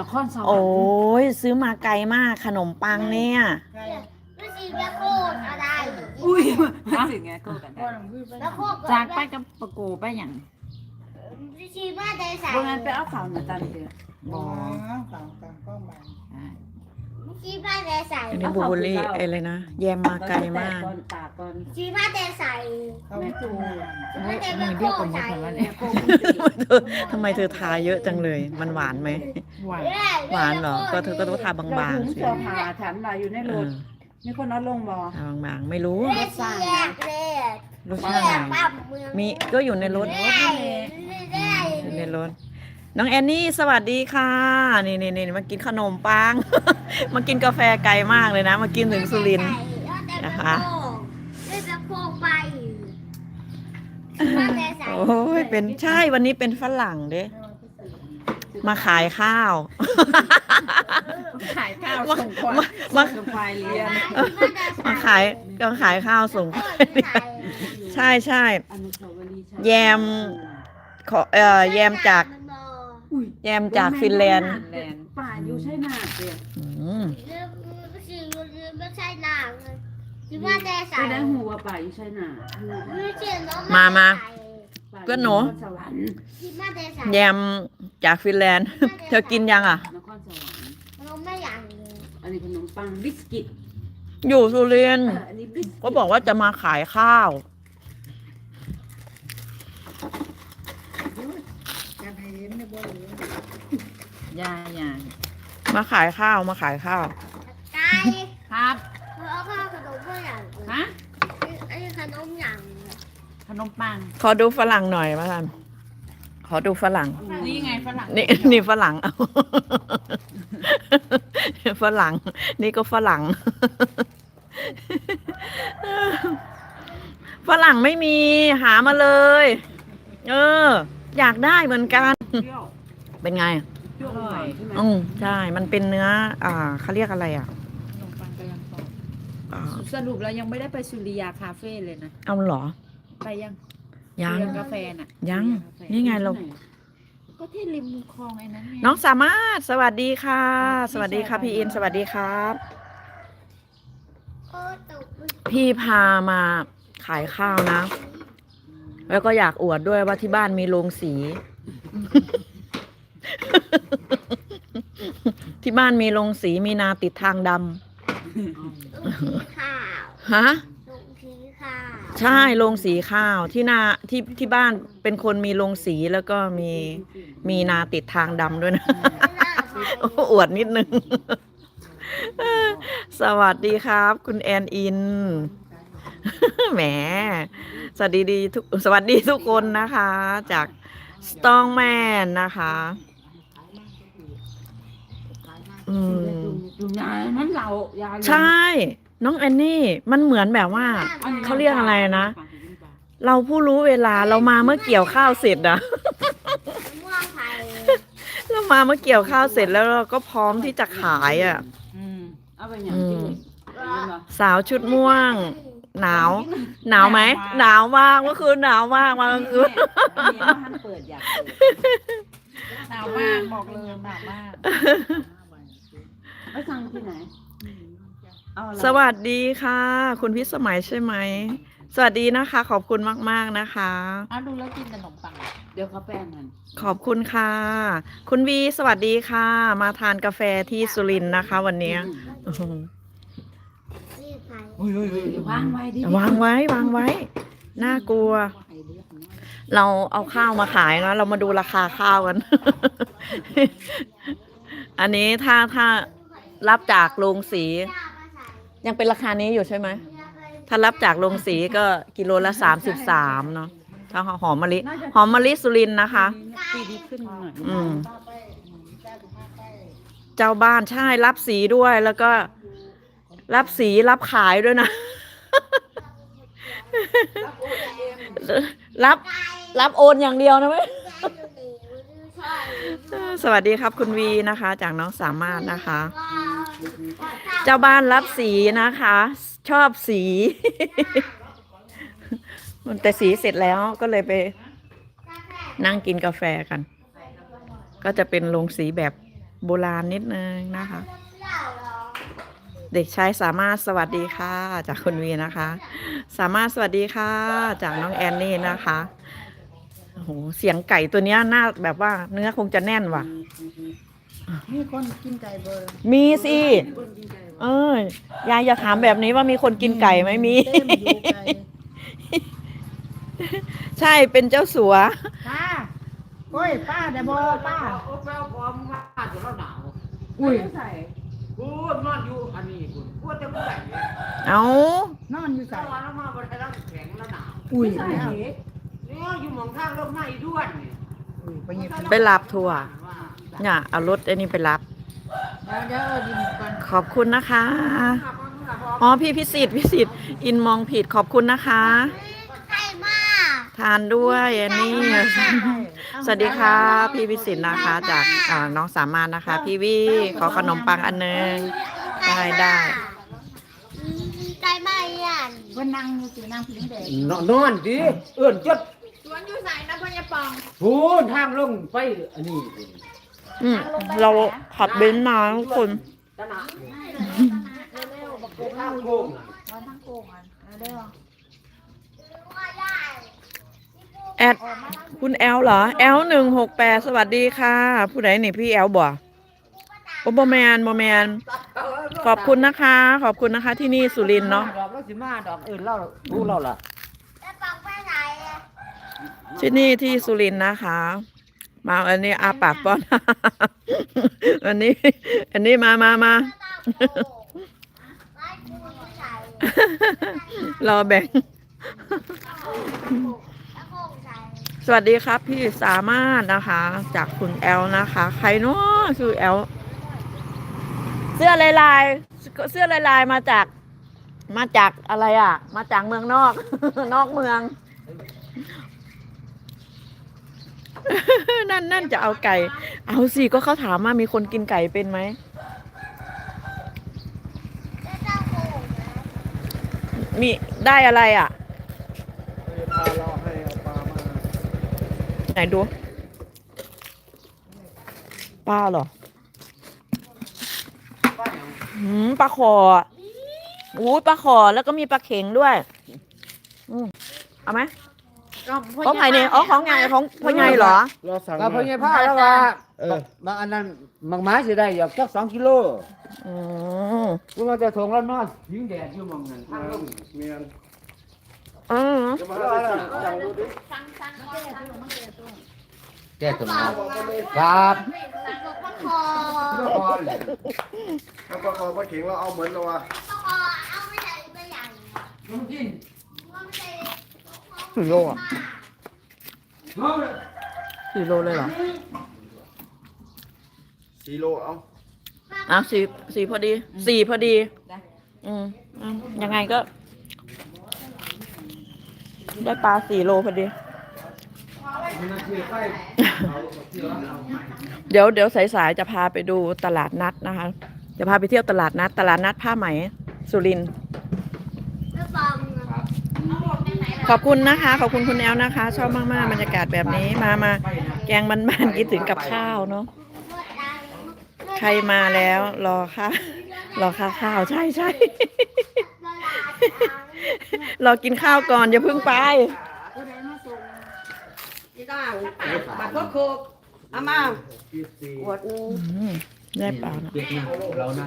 นครสวรรค์โอ้ยซื้อมาไกลมากขนมปังเนี่ยไม่ชีแม่โคตรอะไรอุ้ยมาถึงไงโกกันได้แล้วโคตรจากไปกับปะโกไปอย่างไม่ชีมาได้ใส่บางานไปเอาข่าวหนาตันเถอะอ๋บ่อต่างต่างก็มาไม่ชีมาได้ใส่อันนี้บูเบอรี่อะไรนะ แยมมาไกลมากตอนตากก่อนชีมาได้ใส่เขาไม่ถูกไม่ได้แม่โคตรใส่ทำไมเธอทาเยอะจังเลย มันหวานไหม หวานหวานเหรอ ก็เธอก็ต้องทาบางๆสิเสื้อผ้าฉันมาอยู่ในเอรถอมีคนเอาลงบ่ทาบางๆ ไม่รู้แม่ชีแยกเลยรสแยชาติไหนกปั๊มเมืองมีก็อยู่ในรถ ได้ได้ อยู่ในรถ น้องแอนนี่สวัสดีค่ะ นี่นี่นี่มากินขนมปัง มากินกาแฟไกลมากเลยนะ มากินถึงสุรินทร์นะคะได้แม่โคตรไปมาได้ใส่โอ้ยเป็นใช่วันนี้เป็นฝรั่งเด้มาขายข้าว ขายข้าวมาส่งควายมามาส่งควายเรียนมาขายก็ขายข้าวส่งใช่ใช่อนุสาวรีย์ชัยแยมขอเอ่อแยมจากอุ้ย แยมจากฟินแลนด์ฟินแลนด์ ป่าอยู่ใช่นาดเดียวอืมไม่ใช่นางที่มาได้ใส่ไม่ได้หูว่าป่าอยู่ใช่นาดไม่ใช่น้องมามา ป่าเพื่อนหนู ครสวรรค์ที่มาได้ใส่แยมจากฟินแลนด์ เธอกินยังอะ นครสวรรค์น้องไม่อยากเลยอันนี้ขนมปังบิสกิตอยู่สุรินทร์เอออันนี้บิสกิตก็บอกว่าจะมาขายข้าว การ ให้เห็นในบ่เหลือยายามาขายข้าวมาขายข้าว ไก่ครับเอาข้าวขนมไม่อยากเลยฮะไอ้ขนมอย่างขนมปังขอดูฝรั่งหน่อยมาทันขอดูฝรั่ง นี่ไงฝรั่งนี่นี่ฝรั่งเอาฝรั่ง นี่ก็ฝรั่ง ฝรั่งไม่มีหามาเลย เออ อยากได้เหมือนกัน เปรี้ยวเป็นไง เปรี้ยวอร่อยใช่ไหมอืมใช่ มันเป็นเนื้อ อ่าเขาเรียกอะไรอะขนมปังกำลังปอกอ่าสรุปเรายังไม่ได้ไปสุริยาคาเฟ่เลยนะ เอาเหรอ ไปยังยัง เรีนกาแฟน่ะยังสุริากาแฟนี่ไงเรา ก็ที่ริมคลองไอ้นั้นไง น้องสามารถ สวัสดีค่ะ สวัสดีครับพี่อิน สวัสดีครับโอ้ตกพี่พามาขายข้าวนะ แล้วก็อยากอวดด้วยว่าที่บ้านมีโรงสี ที่บ้านมีโรงสีมีนาติดทางดลงสีข้าวำฮะลงสีข้าว ใช่โรงสีข้าวที่นาที่ที่บ้านเป็นคนมีโรงสีแล้วก็มีมีนาติดทางดำด้วยนะโอ้อวดนิดนึง สวัสดีครับ คุณแอนอิน แหม สวัสดีดีทุกสวัสดีทุกคนนะคะ จาก สตองแมนนะคะ อืมดูยายนั้นเรายายใช่ น้องแอนนี่ มันเหมือนแบบว่า เขาเรียกอะไรนะ เราผู้รู้เวลาเรามาเมื่อเกี่ยวข้าวเสร็จอะม่วงไผ่เรามาเมื่อเกี่ยวข้าวเสร็จแล้วเราก็พร้อมที่จะขายอะอืมเอาไปอย่างที่อืมเอาไปเหรอสาวชุดม่วง หนาว หนาวไหมหนาวมากเมื่อคืนหนาวมากมากลางคืนอันนี้ท่านเปิดอยากเปิดหนาวมากบอกเลยหนาวมากไปสั่งที่ไหนเอาอะไรสวัสดีค่ะ คุณพิสมัยใช่ไหม สวัสดีนะคะ ขอบคุณมากๆนะคะอ้าวดูแล้วกินขนมปัง เดี๋ยวเขาแป้งมันขอบคุณค่ะ คุณวีสวัสดีค่ะ มาทานกาแฟที่สุรินทร์นะคะ วันนี้อื้อหือ นี่ไผ่ เดี๋ย ววางไว้ดิวางไว้วางไว้ น่ากลัว เราเอาข้าวมาขายนะเรามาดูราคาข้าวกัน อันนี้ถ้าถ้ารับจากโรงสี ยังเป็นราคานี้อยู่ใช่ไหมถ้ารับจากโรงสีก็กิโลละสามสิบสามเนาะถ้าหอมมะลิหอมมะลิสุรินทร์นะคะปีดีขึ้นหน่อยอืมเจ้าบ้านใช่รับสีด้วยแล้วก็ รับสีรับขายด้วยนะ รับรับโอนอย่างเดียวนะเว้ยสวัสดีครับคุณวีนะคะ จากน้องสามารถนะคะ เจ้าบ้านรับสีนะคะ ชอบสีมันแต่สีเสร็จแล้วก็เลยไปนั่งกินกาแฟกัน ก็จะเป็นโรงสีแบบโบราณนิดนึงนะคะ เด็กชายสามารถสวัสดีค่ะ จากคุณวีนะคะ สามารถสวัสดีค่ะ จากน้องแอนนี่นะคะโอ้โหเสียงไก่ตัวเนี้ยน่าแบบว่าเนื้อคงจะแน่นว่ะ มีคนกินไก่เบอร์มีสิเอ้ยยายอย่าถามแบบนี้ว่ามีคนกินไก่ไหมมี เต็มอยู่ไก่ ใช่เป็นเจ้าสัว ป้าโอ้ยป้าเดบอป้า โอ้แป้วพร้อมว่าจะเราหนาวอุ้ย ใส่ กูนอนอยู่อันนี้กูกูจะไม่ใส่เอานอนอยู่ใส่ถ้าวันแล้วมาบนไทยเราแข็งแล้วหนาวอุ้ยใส่แล้วนี่อยู่หมองทางรถไม่ด้วนนี่อุ้ยไปหยิบไปรับทัวร์เนี่ยเอารถไอ้นี่ไปรับเดี๋ยวเดี๋ยวเอาดินก่อนขอบคุณนะคะ อ๋อพี่พิสิทธิ์พิสิทธิ์อินมองผิดขอบคุณนะคะใครมาทานด้วยอันนี้ สวัสดีค่ะพี่พิสิทธิ์นะคะจากอ่าน้องสามารถนะคะ พี่วิขอขนมปังอันหนึงได้ได้ใครมาอะเพิ่นนั่งอยู่สินั่งผิงแดงนอนนอนดิเอื้อนจัดสวนอยู่ใส่นะพ่อใหญ่ปองพูนทางลงไปอันนี้อืมเราขับเบนซ์มาทุกคนตะหนาเร็วๆบักโกงทางโค้งนอนทั้งโกงอะเร็ว แอดคุณแอลเหรอแอลหนึ่งหกแปดสวัสดีค่ะ ผู้ใดนี่พี่แอลบ่โอบแมนบอแมนขอบคุณนะคะ ขอบคุณนะคะ ที่นี่สุรินทร์เนาะดอกแล้วสิมาดอกอื่นเรารู้เราล่ะแล้วปองไปไหนอะที่นี่ที่สุรินทร์นะคะ มาอันนี้อาปากป้อนอันนี้ อันนี้มามามาไล่กูไปไหนรอแบ่งแล้วโกงใส่ สวัสดีครับพี่สามารถนะคะ จากคุณแอลนะคะ ใครเนาะชื่อแอลเสื้อลายลายๆเสื้อลายลายๆมาจาก มาจากอะไรอะ มาจากเมืองนอก นอกเมือง นั่นนั่นจะเอาไก่ เอาสิก็เขาถามว่ามีคนกินไก่เป็นไหมมีได้อะไรอะพาเราให้ ไหนดู ปลาเหรอหืมปลาขออู้ปลาขอแล้วก็มีปลาเข็งด้วยอืมเอาไหมของใครเนี่ยอ๋อของไงของพ่อใหญ่เหรอเราสั่งก็เพิ่งจะพาแล้วว่าบางอันนั้นบางไม้สิได้อยากจักสองกิโลอืมกูมาจะถงแล้วนอนยิงแดดอยู่หมองนั้นทางลงเมียน อืมจะมาสั่งดูดิแก้ตัวน้ครับครับพ่อคอก่อนแล้วก็พอมาเข่งเราเอาเหมือนเราว่าพ่อคอเอาไม่ใส่ไปอย่างมึงกินว่าไม่ใส่สี่โลอะสี่โลเลยเหรอสี่โลเอาอะสี่สี่พอดี สี่พอดี อืมอืมยังไงก็ ได้ปลาสี่โลพอดี เดี๋ยวเดี๋ยวสายๆจะพาไปดูตลาดนัดนะคะ จะพาไปเที่ยวตลาดนัด ตลาดนัดผ้าไหม สุรินทร์แล้วปองนะขอบคุณนะคะ ขอบคุณคุณแอลนะคะ ชอบมากๆบรรยากาศแบบนี้มามาแกงบ้านๆคิดถึงกับข้าวเนาะใครมาแล้ว รอค่ะ รอค่าข้าวใช่ใช่ รอกินข้าวก่อนอย่าเพิ่งไปนี่ก็บัตรโคกเอามาขวดนึงอืมได้เปล่านะเด็กนะเรานะ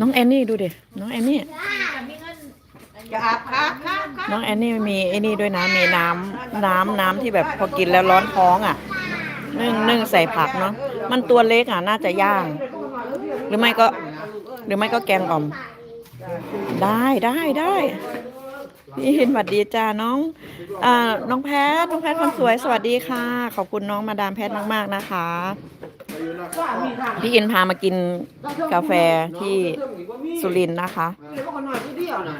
น้องแอนนี่ดูดิน้องแอนนี่ จะอาบครับครับน้องแอนนี่มีไอ้นี่ด้วยนะมีน้ำน้ำน้ำที่แบบพอกินแล้วร้อนท้องอะนึ่งนึ่งใส่ผักเนาะมันตัวเล็กอะน่าจะย่าง หรือไม่ก็ หรือไม่ก็แกงอ่อม ได้ได้ได้ พี่เห็นหวัดดีจ้าน้องอ่าน้องแพทน้องแพทคนสวยสวัสดีค่ะ ขอบคุณน้องมาดามแพทมากๆนะคะไปอยู่นะพี่อินพามากินกาแฟที่สุรินทร์นะคะเดี๋ยวก็นอนเดียวน่ะ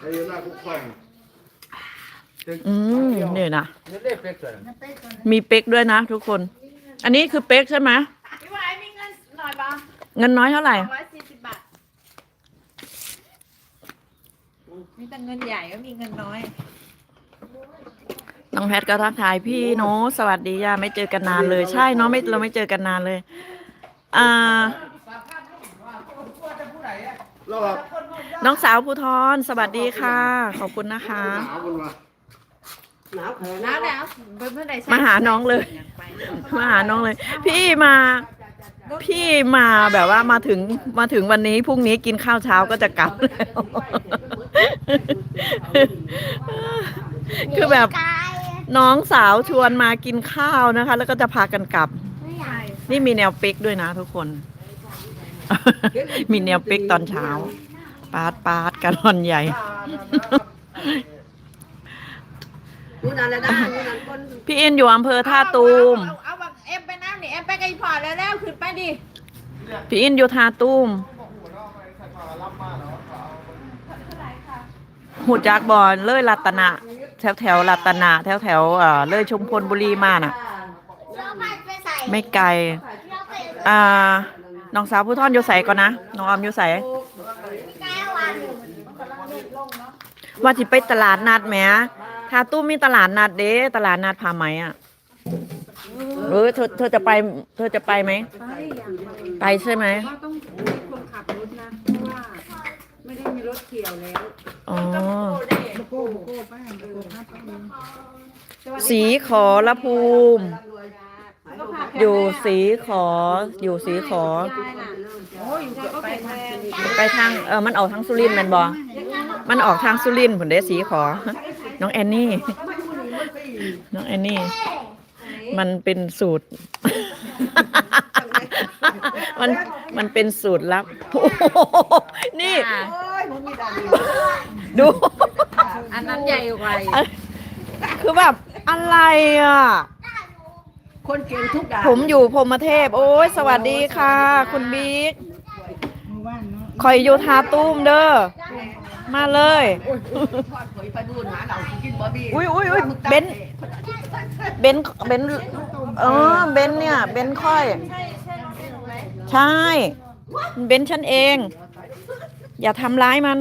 ไปอยู่หน้าคุกควันอืมนี่นะเดี๋ยวได้เป็กเลยมีเป๊กด้วยนะทุกคน อันนี้คือเป๊กใช่ไหมพี่วายมีเงินหน่อยปะเงินน้อยเท่าไหร่ร้อยสี่สิบบาท มี แต่เงินใหญ่ก็มีเงินน้อย น้องแพทก็ทักทายพี่โนตสวัสดีย่าไม่เจอกันนานเลย ใช่เนาะไม่เราไม่เจอกันนานเลย อ่า แล้วแบบน้องสาวภูทรสวัสดีค่ะ ขอบคุณนะคะ หนาวมันว่ะหนาวแขนแล้วแล้วเมื่อไหร่มาหาน้องเลย มาหาน้องเลย พี่มา พี่มาแบบว่ามาถึงมาถึงวันนี้พรุ่งนี้กินข้าวเช้าก็จะกลับแล้ว คือแบบกายน้องสาวชวนมากินข้าวนะคะ แล้วก็จะพากันกลับไม่อยากนี่มีแนวปิกด้วยนะทุกคน มีแนวปิกตอนเช้า ปาดปาดกันรอนใหญ่นู่นนั่นเลยนะนู่นนั่นคนพี่อินอยู่อำเภอท่าตูม เอาเอาบักเอ็มไปนั่งนี่เอ็มไปกับอีพอร์ตแล้วแล้วขึ้นไปดิ พี่อินอยู่ท่าตูม หูจักบอลเลยรัตนะแถวแถวรัตนะแถวแถวเอ่อเลยชุมพลบุรีมาน่ะเราไปไปใส่ไม่ไกลเราไปอ่าน้องสาวผู้ท่อนอยู่ใสก่อนนะน้องออมอยู่ใสกายวันว่าที่ไปตลาดนัดแหมท่าตุ้มมีตลาดนัดเด้ตลาดนัดผ้าไหมอะเออเธอเธอจะไป เธอจะไปไหม ไปใช่ไหม เกี่ยวแล้วอ๋อโกโก้โกโก้ป้าโกโก้ครับป้าเองสีขอละภูมิ อยู่สีขอ อยู่สีขอ โอ้ยก็ไปทางไปทางเออมันออกทางสุรินทร์แมันบอมันออกทางสุรินทร์ผลเดสีขอ น้องแอนนี่ น้องแอนนี่ มันเป็นสูตร มันมันเป็นสูตรลับโอ้โหนี่ โอ้ยผมมีดาดีดู อันนั้นใหญ่กว่าอีกคือแบบอะไรอะ คนเก่งทุกอย่างผมอยู่พรหมเทพ โอ้ยสวัสดีค่ะ คุณบิ๊กคอยอยู่ทาตุ้มเด้อมาเลย ทอดเผยไปดูหาเรากินบะบี้อุ้ยอุ้ยอุ้ยเบนเบนเบน เออเบนเนี่ยเบนค่อย ใช่ เบนฉันเอง อย่าทำร้ายมัน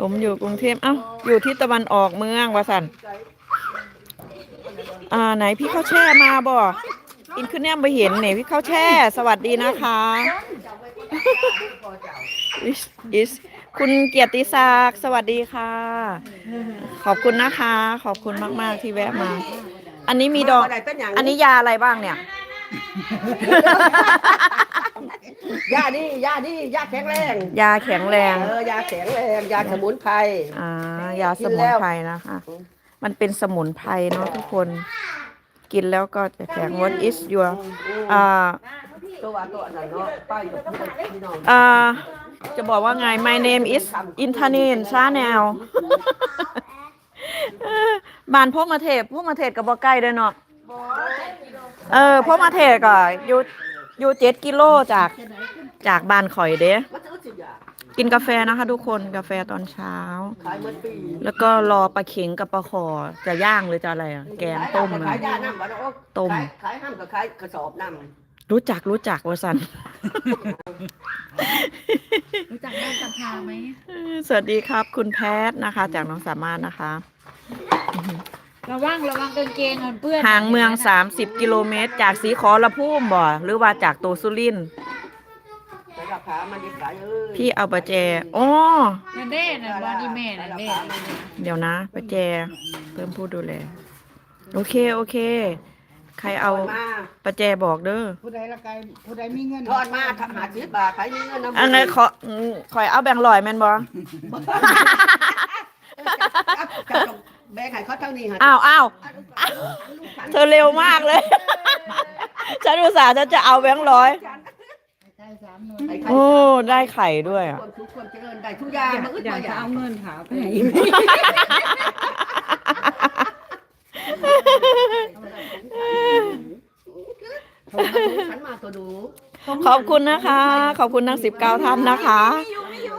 ผมอยู่กรุงเทพเอ้าอยู่ที่ตะวันออกเมืองวาสันอ่าไหนพี่เข้าแช่มาบ่อินขึ้นแนมไปเห็นเนี่ยพี่เข้าแช่ สวัสดีนะคะอิสอิส คุณเกียรติศักดิ์สวัสดีค่ะ ขอบคุณนะคะ ขอบคุณมากๆที่แวะมา อันนี้มีดอก อะไรเป็นอย่างอันนี้ยาอะไรบ้างเนี่ย ยานี่ยานี่ยาแข็งแรงยาแข็งแรง เออยาแข็งแรงยาสมุนไพร อ่ายาสมุนไพรนะคะ มันเป็นสมุนไพรเนาะทุกคน กินแล้วก็จะแข็ง What is your อ่าตัวว่าตัวไหนเนาะป้ายกับพี่น้อง อ่า จะบอกว่าไง My name is Intanin Channel บ้านพวกมาเทพพวกมาเทศกับบ่ใกล้เด้อเนาะเออพวกมาเทศก็อยู่อยู่เจ็ดกิโลจากจากบ้านข่อยเด้มันจะรู้สึกอย่างกินกาแฟนะคะทุกคนกาแฟตอนเช้าขายเหมือนปีแล้วก็รอปลาเข็งกับปลาขอจะย่างหรือจะอะไรอะแกงต้มขายอะยาน้ำบ้านโอ้ต้มขายขายห้ามกับขายกระสอบน้ำ รู้จักรู้จักวสันรู้จักบ้านตะพาไหมสวัสดีครับ คุณแพทนะคะ จากน้องสามารถนะคะ ระวังระวังกางเกงมันเปื้อนห่างเมือง30กิโลเมตร จากสีขอละพุ่มบ่ หรือว่าจากตัวสุรินทร์แต่ราคามันดีขายเอ้ยพี่เอาประแจอ๋อนั่นเด้นั่นบอดี้แม่นั่นเด้เดี๋ยวนะ ประแจเพิ่มผู้ดูแล โอเค โอเค ใครเอาทดมาประแจบอกเด้อผู้ใดละไกผู้ใดมีเงินทอดมาทำหาสิบบาทขายมีเงินน้ำอันนั้นขออืมขอยเอาแบ่งลอยแม่นบ่แบงค์ให้เขาเท่านี้ฮะอ้าวอ้าวเธอเร็วมากเลยฉันอุตส่าห์จะจะเอาแบงค์ร้อยได้สามหน่วยให้ใครโอ้ได้ไข่ด้วยอะความสุขความเจริญได้ทุกอย่างมันอึดอยากมาอจะย่างเอาเงินหาไปไหน ฉันมาตัวดูขอบคุณนะคะ ขอบคุณทั้งสิบเก้าท่านนะคะ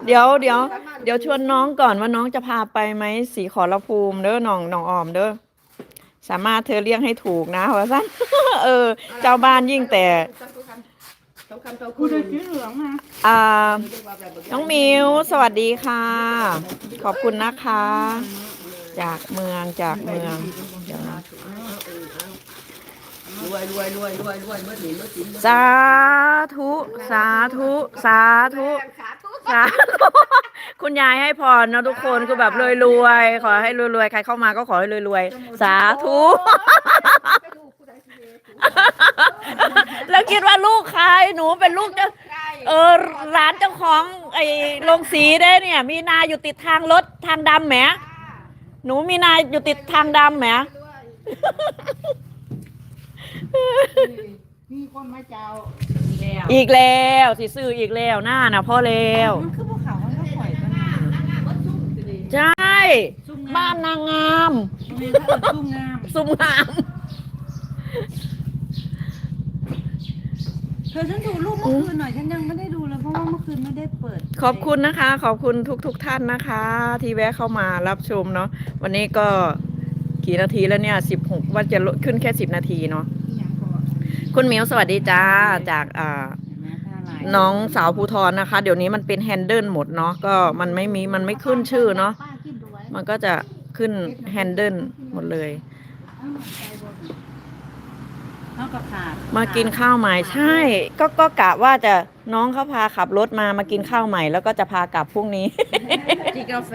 เดี๋ยวเดี๋ยวเดี๋ยวชวนน้องก่อนว่าน้องจะพาไปไหมสีขอรภูมิเด้อน้องน้องออมเด้อสามารถเธอเรียกให้ถูกนะว่าสั้นเออ เจ้าบ้านยิ่งแต่ตกูได้สีเหลืองมาอ่าน้องมิวสวัสดีค่ะ ขอบคุณนะคะ จากเมืองจากเมือง เดี๋ยวนะรวยรวยรวยรวยรวยเมื่อหนีเมื่อกินสาธุ สาธุ สาธุ สาธุ คุณยายให้พรนะทุกคนคือแบบรวยๆขอให้รวยๆใครเข้ามาก็ขอให้รวยๆสาธุ แล้วคิดว่าลูกใครหนูเป็นลูกเจ้าเออร้านเจ้าของไอ้โรงสีได้เนี่ย มีนาอยู่ติดทางรถทางดำแหมหนูมีนาอยู่ติดทางดำแหม มีคนมาเจ้าแล้วอีกแล้วสิซื้ออีกแล้วหน้าน่ะพ่อแล้วมันคือภูเขามันก็ปล่อยกันนะใช่ บ้านนางงามมันมีถ้าเออซุ่มงามสุมงาม เธอฉันดูรูปเมื่อคืนหน่อยฉันยังไม่ได้ดูเลยเพราะว่าเมื่อคืนไม่ได้เปิดขอบคุณนะคะ ขอบคุณทุกทุกๆท่านนะคะ ที่แวะเข้ามารับชมเนาะวันนี้ก็ กี่นาทีแล้วเนี่ยสิบหกว่าจะลดขึ้นแค่สิบนาทีเนาะคุณหมิวสวัสดีจ้าจากอ่าเห็นไหมผ้าลายน้องสาวภูทรนะคะ เดี๋ยวนี้มันเป็นแฮนเดิลหมดเนาะก็มันไม่มีมันไม่ขึ้นชื่อเนาะป้ากินด้วยมันก็จะขึ้นแฮนเดิลหมดเลย เท่ากับขาดมากินข้าวใหม่ใช่ ก็ก็กะว่าจะน้องเขาพาขับรถมามากินข้าวใหม่ แล้วก็จะพากลับพรุ่งนี้จีกาแฟ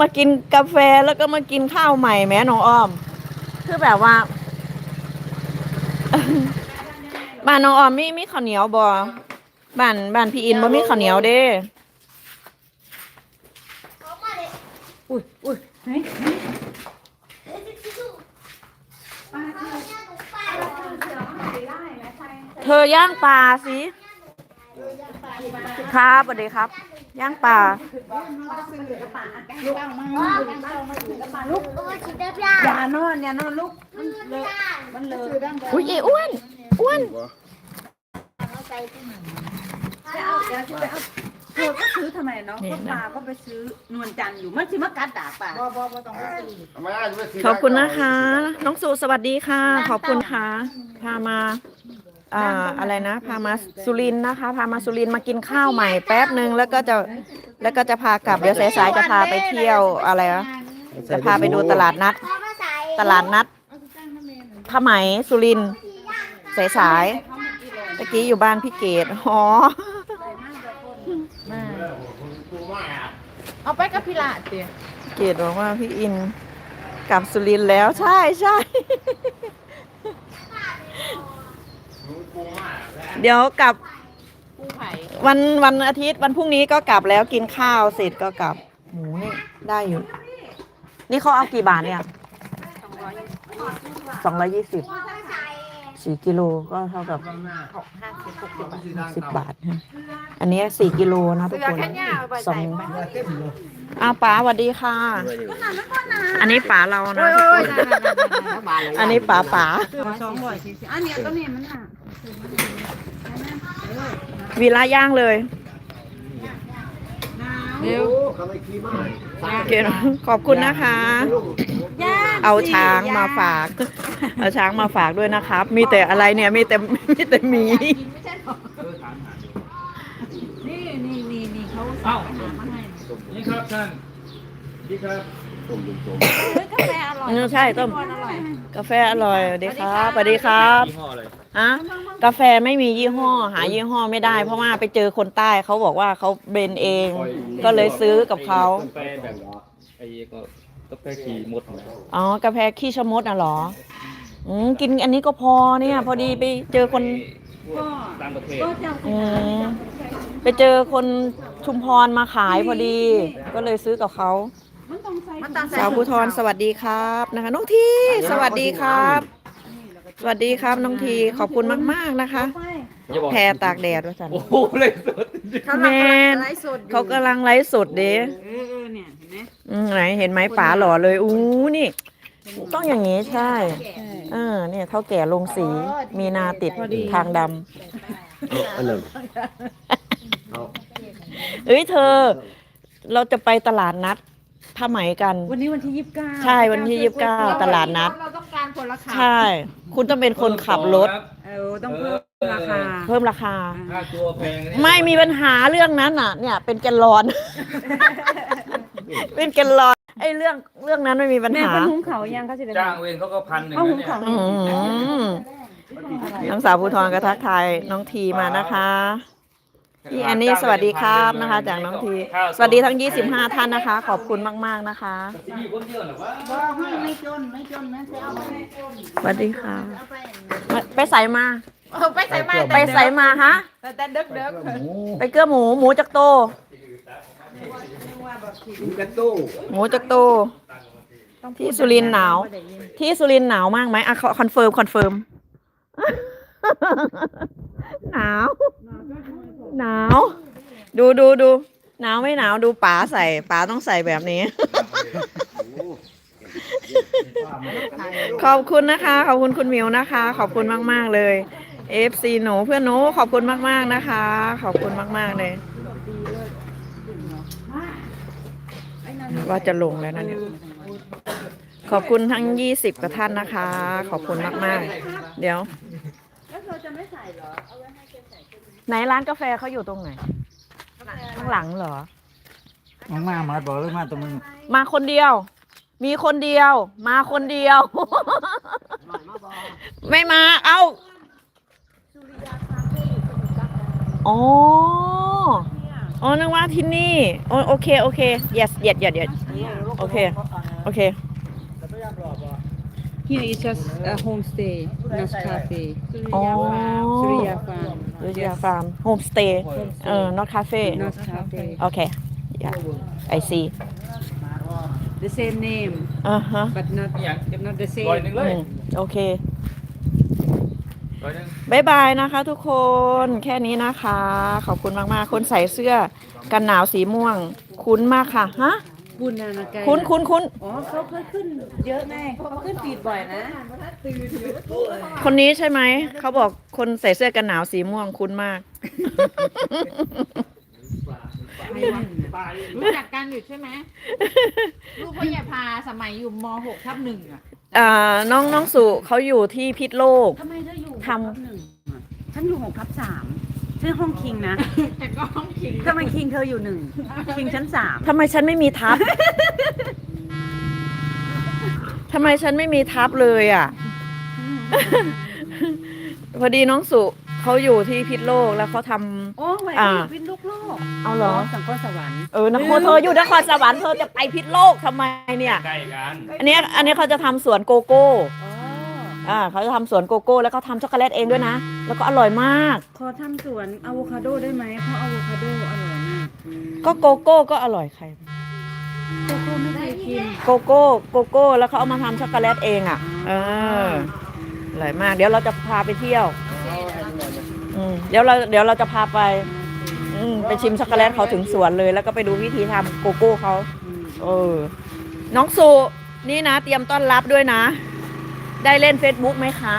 มากินกาแฟแล้วก็มากินข้าวใหม่แหม่น้องอ้อม คือแบบว่าบ้านน้องอ้อมมีมีข้าวเหนียวบ่บ้านบ้านพี่อินบ่มีข้าวเหนียวเด้เขามาเลยอุ้ยอุ้ย เฮ้ยเธอย่างปลาสิครับสวัสดีครับ ย่างปลาลูกก็คิดได้ยาอย่านอนอย่านอนลูกมันเลอะมันเลอะอุ้ยอีอ้วนอ้วนเธอก็ซื้อทำไมเนาะก็ปลาก็ไปซื้อนวลจันทร์อยู่มันสิมากัดดาบป่าบ่บ่บ่ต้องไปซื้อทำไมอะจะไม่ซื้ขอบคุณนะคะ น้องสุสวัสดีค่ะ ขอบคุณค่ะพามา อ่าอะไรนะ พามาสุรินทร์นะคะ พามาสุรินทร์มากินข้าวใหม่แป๊บหนึ่งแล้วก็จะแล้วก็จะพากลับเดี๋ยวสายๆจะพาไปเที่ยวอะไรนะจะพาไปดูตลาดนัดพ่อมาใส่ตลาดนัดผ้าไหมสุรินทร์สายๆตะกี้อยู่บ้านพี่เกดอ๋อเอาไปกับพี่ละเตี๋ยเกดบอกว่าพี่อินกลับสุรินทร์แล้วใช่ใช่ เดี๋ยวกลับผู้ไผ่วันวันอาทิตย์วันพรุ่งนี้ก็กลับแล้วกินข้าวเสร็จก็กลับหมูนี่ได้อยู่ นี่เขาเอากี่บาทเนี่ยสองร้อยยี่สิบ สี่กิโลก็เท่ากับสิบบาทนะอันนี้สี่กิโลนะทุกคนสองอ้าวป๋าสวัสดีค่ะ อันนี้ป๋าเรานะทุกคนอันนี้ป๋าป๋าสองร้อยสี่สิบอันเนี้ยก็เนี่ยมันอะวีระย่างเลยเร็ว เขาไม่ขี้มากโอเคเนอะขอบคุณนะคะเอาช้างมาฝาก เอาช้างมาฝากด้วยนะครับ มีแต่อะไรเนี่ย มีแต่ มีแต่หมีนี่นี่นี่นี่เขาเอ้าหามาให้ นี่ครับท่าน นี่ครับเฮ้ยกาแฟอร่อยเออใช่ต้ม อร่อยกาแฟอร่อยสวัสดีครับสวัสดีครับยี่ห้ออะไรฮะกาแฟไม่มียี่ห้อ หายี่ห้อไม่ได้ เพราะว่าไปเจอคนใต้เขาบอกว่าเขาเบรนเอง ก็เลยซื้อกับเขากาแฟแบบไอ้ก็กาแฟขี่มดนะอ๋อกาแฟขี้ชะมดอะเหรออืมกินอันนี้ก็พอเนี่ย พอดีไปเจอคน พวกต่างประเทศก็จะอืม ไปเจอคนชุมพรมาขายพอดี ก็เลยซื้อกับเขา มันต้องใส่มันต้องใส่ สาวภูทรสวัสดีครับนะคะ น้องทีสวัสดีครับ สวัสดีครับน้องทีขอบคุณมาก ๆนะคะ อย่าบอกแพรตากแดดว่าสันโอ้โหเลยสุดเขาแมนไลฟ์สดอยู่เขากำลังไลฟ์สดเด้เออเออเนี่ยเห็นไหมอืมไหนเห็นไหมป๋าหล่อเลยอู้นี่ ต้องอย่างนี้ใช่ เออเนี่ยเท่าแก่ลงสีมีนาติดทางดำอันหนึ่งเอ้ยเธอ เราจะไปตลาดนัด ผ้าไหมกัน วันนี้วันที่ยี่สิบเก้าใช่วันที่ยี่สิบเก้าตลาดนัด เราต้องการคนละขาใช่ คุณต้องเป็นคนขับรถ เออต้องเพิ่มราคา เพิ่มราคา ค่าตัวแพงเนี่ยไม่มีปัญหาเรื่องนั้นอะ เนี่ย เป็นแกลลอน เป็นแกลลอนไอ้เรื่องเรื่องนั้นไม่มีปัญแม่หาเพิ่นหุงเขาวยังเขาสิได้จ้างเวรเขาก็พันหนึ่งเอานะหุงเนี่ยเขาวอืมน้องสาวภูทรก็ทักทายน้องทีมานะคะ พี่แอนนี่สวัสดีครับนะคะ จากน้องที สวัสดีทั้ง 25 ท่านนะคะ ขอบคุณมาก ๆ นะคะมีคนเดียวเหรอวะบอกให้ไม่จนไม่จนนะจะเอาไปสวัสดีค่ะ ไปใส่มาเออไปใส่มาไปใส่มาฮะแต่แต่เด็กเด็กไปเกลือหมูหมูจากโตกระตู้หมูจากโต ที่สุรินทร์หนาว ที่สุรินทร์หนาวมากไหมอะคอนเฟิร์มคอนเฟิร์มหนาว หนาว ดูดูดูหนาวไม่หนาวดูป๋าใส่ป๋าต้องใส่แบบนี้ ขอบคุณนะคะ ขอบคุณคุณมิวนะคะ ขอบคุณมาก ๆ เลย FC หนูเพื่อนหนูขอบคุณมาก ๆ นะคะ ขอบคุณมาก ๆ เลย ว่าจะลงแล้วนะเนี่ยขอบคุณทั้ง20กว่าท่านนะคะ ขอบคุณมาก ๆ เดี๋ยวแล้วเธอจะไม่ใสหรอ นร้านกาแฟเขาอยู่ตรงไหน ข้างหลังเหรอ มามามาบอกเลยมาตรงมึงมาคนเดียว มีคนเดียว มาคนเดียว ไม่มา เอาอ๋ออ๋อนึกว่าที่นี่โอโอเค โอเค yes yes yes yes โอเค โอเค Here is just a homestay not cafe อ๋อ Surya Farm วิทยาฟาร์มโฮมสเตย์เออ not cafe not cafe โอเค yeah I see the same name อ่าฮะ but not อย่าง not the ร้อย same หนึ่งเลอืยมโอเค ร้อยหนึ่ง บายบายนะคะทุกคนแค่นี้นะคะ ขอบคุณมาก ๆ คนใส่เสื้อกันหนาวสีม่วง คุ้นมากค่ะ ฮะ บุญนานาไกคุ้นคุ้นคุ้นอ๋อเขาเคยขึ้นเยอะไงเขาขึ้นฟีดบ่อยนะคนนี้ใช่ไหม เขาบอกคนใส่เสื้อกันหนาวสีม่วงคุ้นมาก รู้จักกันอยู่ใช่ไหมลูกพ่อใหญ่พาสมัยอยู่ม .6 ทับหนึ่งอะอ่าน้องน้องสุเขาอยู่ที่พิษโลกทำไมเธออยู่ทำหนึ่งอะฉันอยู่หกทับสาม ชื่อห้องคิงนะแต่ก็ห้องคิงทำไมคิงเธออยู่หนึ่งคิงชั้นสามทำไมฉันไม่มีทับทำไมฉันไม่มีทับเลยอะ พอดีน้องสุเขาอยู่ที่พิษโลกแล้วเขาทำโอ้ไหวอ่าวินลูกโลกเอาเหรอสังกัดสวรรค์เออนครเธออยู่นครสวรรค์เธอจะไปพิษโลกทำไมเนี่ยใกล้กันอันเนี้ยอันนี้เขาจะทำสวนโกโก้อ๋ออ่าเขาจะทำสวนโกโก้ แล้วก็ทำช็อกโกแลตเองด้วยนะ แล้วก็อร่อยมาก ขอทำสวนอะโวคาโดได้ไหมเพราะอะโวคาโดอร่อยมากก็โกโก้ก็อร่อยใครโกโก้ไม่เคยกินโกโก้โกโก้แล้วเขาเอามาทำช็อกโกแลตเองอะเอออร่อยมาก เดี๋ยวเราจะพาไปเที่ยวอืมเดี๋ยวเราเดี๋ยวเราจะพาไปอืมไปชิมช็อกโกแลตเขาถึงสวนเลย แล้วก็ไปดูวิธีทำโกโก้เขาเออ น้องสุนี่นะ เตรียมต้อนรับด้วยนะ ได้เล่น Facebook ไหมคะ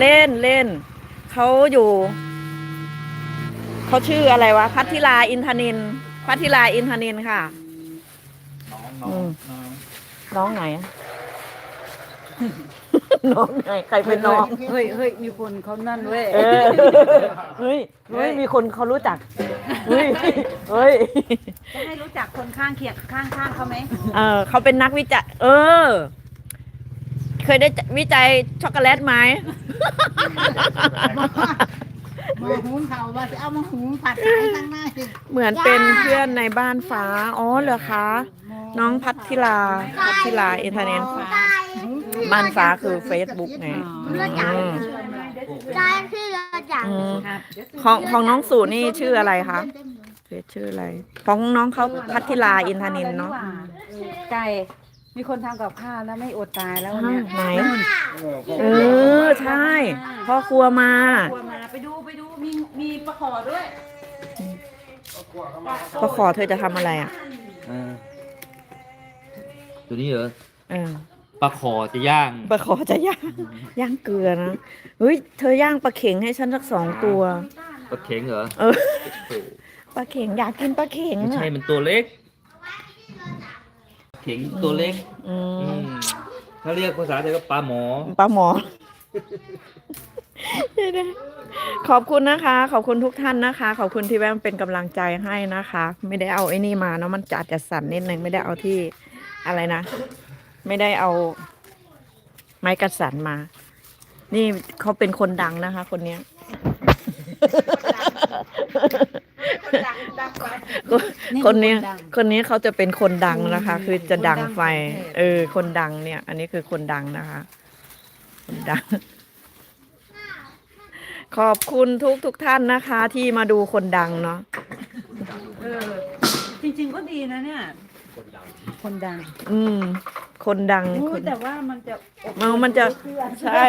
เล่นเล่น เขาอยู่เขาชื่ออะไรวะพัทธิลาอินทนินพัทธิลาอินทนินค่ะ น้องน้อืองมน้องน้องไหนอะน้องไหนใครเป็นน้อง เฮ้ยเฮ้ยมีคนเขานั่นเว้ย เออเฮ้ยเฮ้ยมีคนเขารู้จักเฮ้ยเฮ้ยจะให้รู้จักคนข้างเคียงข้างข้างเขาไหมเออเขาเป็นนักวิจัยเออ เคยได้วิจัยช็อกโกแลตไหม มาหุงเขาวว่าจะเอามาหุงผัดขายข้างหน้าสิเหมือนเป็นเพื่อนในบ้านฟ้า อ๋อเหรอคะ น้องพัทธิลา พัทธิลาอินเทอร์เน็ตฟ้าบ้านฟ้าคือ Facebook ไงอืมได้ที่เราจักอืมของของน้องสูนี่ชื่ออะไรคะเฟซชื่ออะไร ของน้องเขาพัทธิลาอินทนินเนาะ ไก่ มีคนทำกับข้าวแล้วไม่อดตายแล้ววันเนี้ยไหน เออ ใช่ พ่อครัวมา กลัวมาไปดูไปดูมีมีปลาขอด้วยพ่อขอเธอจะทำอะไรอะอ่าตัวนี้เหรอเออปลาขอจะย่าง ปลาขอจะย่าง ย่างเกลือนะ เฮ้ย เธอย่างปลาเข็งให้ฉันสักสองตัว ปลาเข็งเหรอเออ โอ้ปลาเข็งอยากกินปลาเข็งไม่อะใช่มันตัวเล็กเข็งตัวเล็ก อือืมมถ้าเรียกภาษาไทยก็ปลาหมอปลาหมอ ขอบคุณนะคะ ขอบคุณทุกท่านนะคะ ขอบคุณที่แวะมาเป็นกำลังใจให้นะคะ ไม่ได้เอาไอ้นี่มาเนาะมันจัดจะสั่นนิดนึงไม่ได้เอาที่อะไรนะ ไม่ได้เอา ไม้กระสันมา นี่เขาเป็นคนดังนะคะ คนเนี้ย คนเนี้ยคนนี้เขาจะเป็นคนดังนะคะ คือจะดังไฟ เออ คนดังเนี่ย อันนี้คือคนดังนะคะ คนดัง ขอบคุณทุกทุกท่านนะคะ ที่มาดูคนดังเนาะเออจริง ๆ ก็ดีนะเนี่ย คนดังอืม คนดังอู้คนแต่ว่ามันจะอบมันมันจะใช่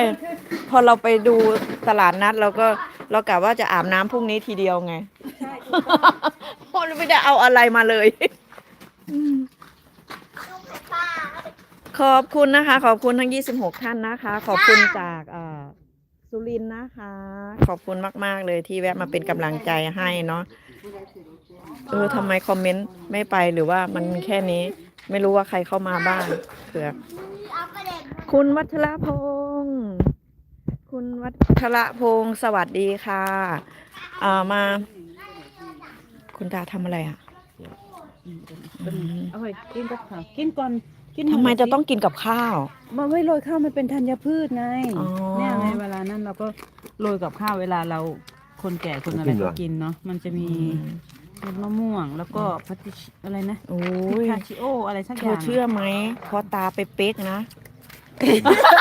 พอเราไปดูตลาดนัดเราก็เรากะว่าจะอาบน้ำพรุ่งนี้ทีเดียวไง ใช่เพราะไม่ได้เอาอะไรมาเลยขอบคุณนะคะ ขอบคุณทั้ง 26 ท่านนะคะ ขอบคุณจากเอ่อสุรินทร์นะคะ ขอบคุณมาก ๆ เลยที่แวะมาเป็นกำลังใจให้เนาะ เออทำไมคอมเมนต์ไม่ไปหรือว่ามันมีแค่นี้ ไม่รู้ว่าใครเข้ามาบ้างเผื่อเอากระเด็นคุณวัชรพงศ์คุณวัชรพงศ์สวัสดีค่ะเอ่อมา คุณตาทำอะไรอะเอาไปกินกับข้าวกินก่อนกินทำไมจะต้องกินกับข้าวมาไว้โรยข้าวมันเป็นธัญพืชไงอ๋อเนี่ยไงเวลานั้นเราก็โรยกับข้าวเวลาเราคนแก่คนอะไรก็กินเนาะมันจะมี เม็ดมะม่วงแล้วก็พัติชอะไรนะโอ้พิยคาชิโออะไรสักอเธย่าองเชื่อไหมพอตาไปเป๊กนะ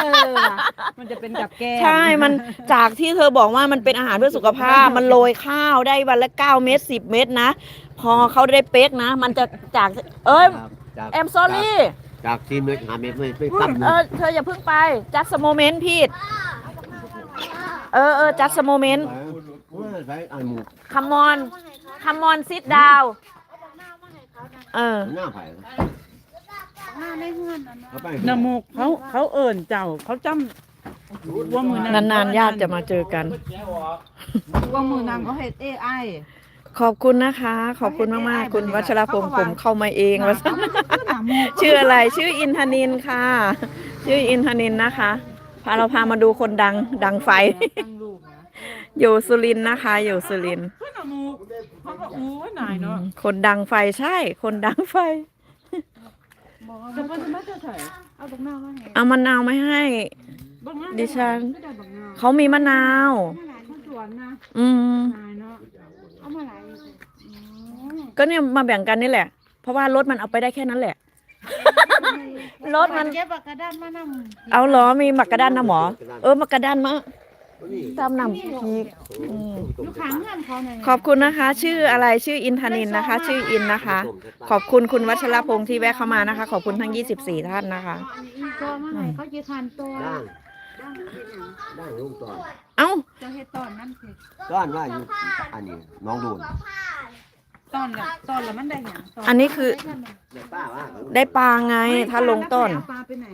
เออว่ะมันจะเป็นกับแก้ม ใช่มันจากที่เธอบอกว่ามันเป็นอาหารเพื่อสุขภาพ มันโรยข้าวได้วันละเก้าเม็ดสิบเม็ดนะ พอเขาได้เป๊กนะ มันจะจากเอ้ยจากแอมซอรี่จากสี่เมตรห้าเมตรไม่ไม่ตับหนึ่เองอเธออย่าเพิ่งไปจัดสโมเมนต์พี่เออเออจัดสโมเมนต์ โอ้ยใส่อันหมูคัมมอนคัมมอนซิดดาว เออ หน้าไผ่เขาไปนำมูกเขาเขาเอิ่นเจ้าเขาจำว่ามือนานๆญาติจะมาเจอกัน ว่ามือนางเขาเฮ็ดเอไอขอบคุณนะคะ ขอบคุณมากๆ คุณวัชรพงศ์ผมเข้ามาเองว่าซั่นหนามูกชื่ออะไร ชื่ออินทนินค่ะ ชื่ออินทนินนะคะ พาเราพามาดูคนดังดังไฟตั้งลูกนะ อยู่สุรินทร์นะคะ อยู่สุรินทร์เพื่อนหนามูกเขาก็อู้หนายเนาะคนดังไฟใช่ คนดังไฟจะมาจะมาจะใส่เอาบักนาวมาให้เอามะนาวไม่ให้ บักนาวดิฉัน ไม่ได้บักนาวเขามีมะนาวเขาสวนนะอืม นายเนาะเอามาหลายเลยก็เนี่ยมาแบ่งกันนี่แหละ เพราะว่ารถมันเอาไปได้แค่นั้นแหละ รถมัน เก็บบักกระดานมานำเอาเหรอมีหมักกระดานนะหมอ เออหมักกระดานมะ ตามนำพีกอืมลูกค้างเงินเขาหน่อยขอบคุณนะคะ ชื่ออะไรชื่ออินทนินนะคะ ชื่ออินนะคะ ขอบคุณคุณวัชรพงศ์ที่แวะเข้ามานะคะ ขอบคุณทั้ง 24 ท่านนะคะตัวมาให้เขาจะทานตัวด่างด่างลูกตอนเอ้าจะเฮ็ดตอนนั้นสิต้อนว่าอยู่อันนี้น้องโดนตอนละตอนละมันได้หยังตอันนี้คือเด็กป้าว่าได้ปลาไงถ้าลงต้นเอาปลาไปไหน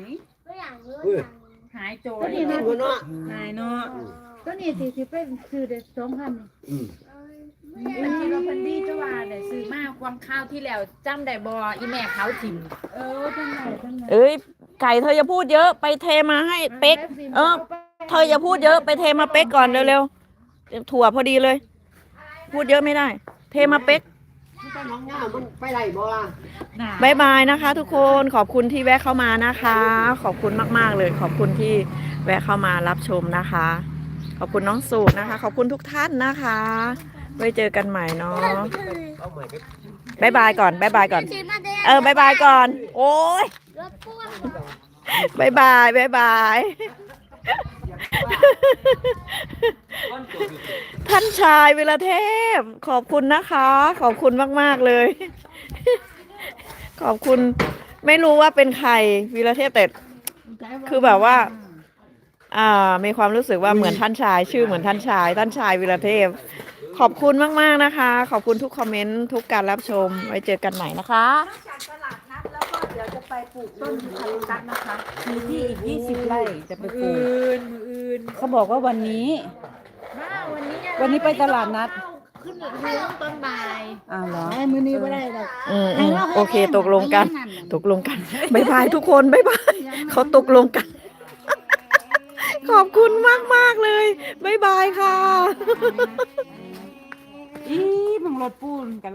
ก็อย่างนู้นเฮ้ยหายโจก็รนี่นะเนาะนายเนาะก็นี่สี่สิบเป็นคือเด็ดสองพันอืมมันคิดว่าเพันดีจะว่าได้ซื้อมากความข้าวที่แล้วจำได้บออีแม่เขาถิ่มเออจังไหนจังไหนเอ้ยไก่เธออย่าพูดเยอะไปเทมาให้เป๊ก เออ เธออย่าพูดเยอะไปเทมาเป๊กก่อนเร็วๆถั่วพอดีเลย พูดเยอะไม่ได้ เทมาเป๊กที่ ไปน้องย่ามันไปไหนบ่ล่ะ บายบายนะคะ ทุกคนขอบคุณที่แวะเข้ามานะคะ ขอบคุณมาก ๆ เลย ขอบคุณที่แวะเข้ามารับชมนะคะ ขอบคุณน้องสูตรนะคะ ขอบคุณทุกท่านนะคะ ไว้เจอกันใหม่เนาะเอาใหม่ไปบายบายก่อนบายบายก่อนซื้อมาได้เออบายบายก่อน โอ้ยรถพ่วง บายบายบายบาย ท่านชายเวลาเทพ ขอบคุณนะคะ ขอบคุณมาก ๆ เลย ขอบคุณ ไม่รู้ว่าเป็นใครวีรเทพแต่คือแบบว่า อ่า มีความรู้สึกว่าเหมือนท่านชาย ชื่อเหมือนท่านชาย ท่านชายวีรเทพ ขอบคุณมาก ๆ นะคะ ขอบคุณทุกคอมเมนต์ทุกการรับชม ไว้เจอกันใหม่นะคะ มีที่อีกยี่สิบไร่จะไปปลูกอื่นมืออื่นเขาบอกว่าวันนี้ มาวันนี้วันนี้ไปตลาดนัด ขึ้นเรื่องต้นบ่ายอ้าวเหรอ ไอ้มือนี้ไม่ได้หรอกอืมอืมโอเคตกลงกัน ตกลงกันบายบายทุกคนบายบายเขาตกลงกัน ขอบคุณมากมากๆเลยบ๊ายบายค่ะ อีมึงรถปูนกันละ